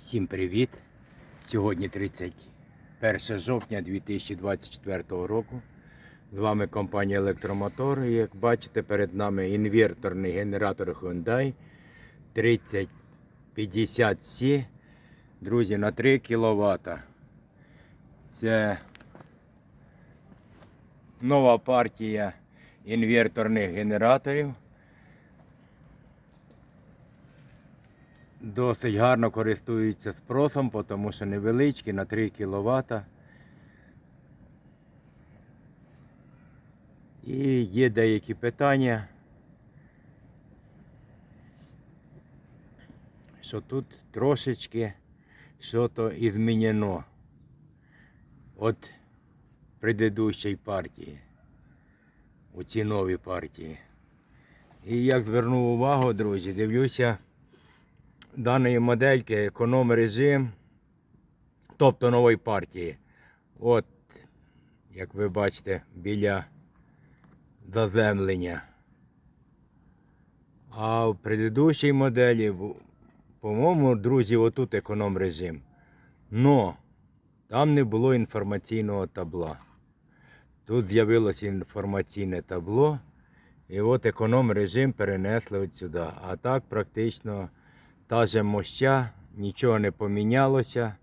Всім привіт! Сьогодні 31 жовтня 2024 року. З вами компанія Електромотор. І як бачите, перед нами інверторний генератор Hyundai 3050C. Друзі, на 3 кВт. Це нова партія інверторних генераторів. Досить гарно користуються спросом, тому що невеличкі на 3 кВт. І є деякі питання, що тут трошечки що то змінено від предыдущої партії, у цій новій партії. І як звернув увагу, друзі, дивлюся даної модельки економ режим, тобто нової партії. От, як ви бачите, біля заземлення. А в предыдущій моделі, по-моєму, друзі, отут економ режим. Но там не було інформаційного табла. Тут з'явилося інформаційне табло. І от економ режим перенесли от сюди. А так практично та же моща, нічого не помінялося.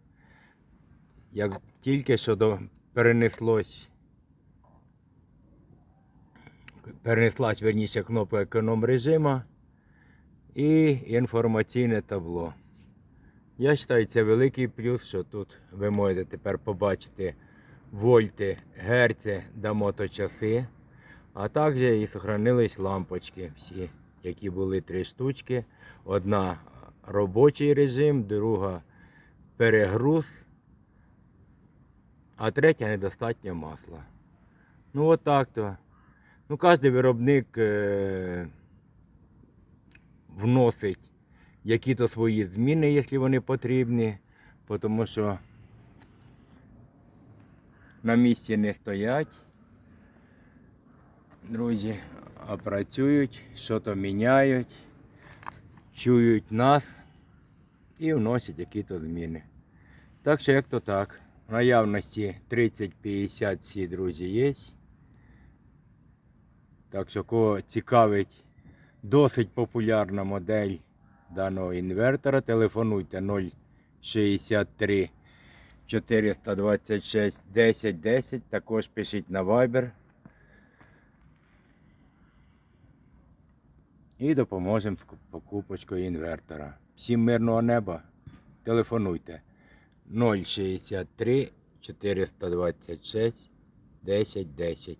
Як тільки що до, перенеслось, перенеслась верніше кнопка економ режима і інформаційне табло. Я вважаю, це великий плюс, що тут ви можете тепер побачити вольти, герці та моточаси. А також і сохранились лампочки всі, які були три штучки. Одна робочий режим, друга перегруз, а третя недостатньо масла. Ну от так то. Ну, кожен виробник е- вносить які-то свої зміни, якщо вони потрібні, тому що на місці не стоять друзі, а працюють, що то міняють, чують нас і вносять якісь зміни. Так що як то так. В наявності 30-50 ці друзі є. Так що кого цікавить досить популярна модель даного інвертора, телефонуйте 063 426 10 10. Також пишіть на Viber. І допоможемо з покупочкою інвертора. Всім мирного неба. Телефонуйте 063 426 10 10.